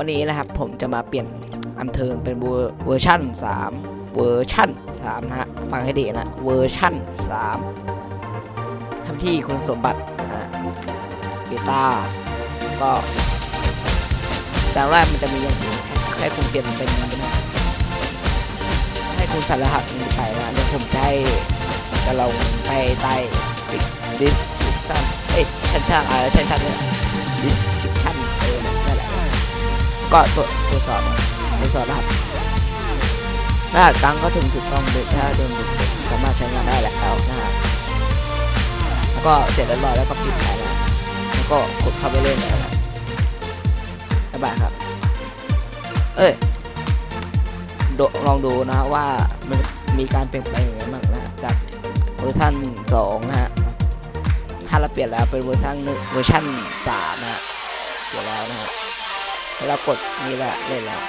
วันนี้นะครับผมจะมาเปลี่ยนอันเทิร์นเป็นเวอร์ชัน3เวอร์ชัน3นะฮะฟังให้ดีนะเวอร์ชัน3ทำที่คุณสมบัตินะเบต้าก็แต่แรกมันจะมีอย่างนี้ให้คุณเปลี่ยนเป็นให้คุณใส่รหัสนี้ไปนะเดี๋ยวผมจะให้จะลงไปใต้ดิสคริปชั่นเอ้ยชั้นช่างอะไรชั้นช่างเนี่ยดิส ก็ตรวจตรวจสอบตรวจสอบรหัสรหัสกลางก็ถึงถูกต้องโดยถ้าโดนบุกสามารถใช้งานได้แล้วนะฮะแล้วก็เสร็จเรียบร้อยแล้วก็ปิดแผนแล้วแล้วก็กดเข้าไปเล่นแล้วนะบ๊ายบายครับ เอ้ยลองดูนะฮะว่ามันมีการเปลี่ยนแปลงอยังไงบ้างนะจากเวอร์ชัน2นะฮะถ้าเราเปลี่ยนแล้วเป็นเวอร์ชันเวอร์ชันสามนะฮะเปลี่ยนแล้วนะฮะ เรากดนี่แหละเล่นแล้ว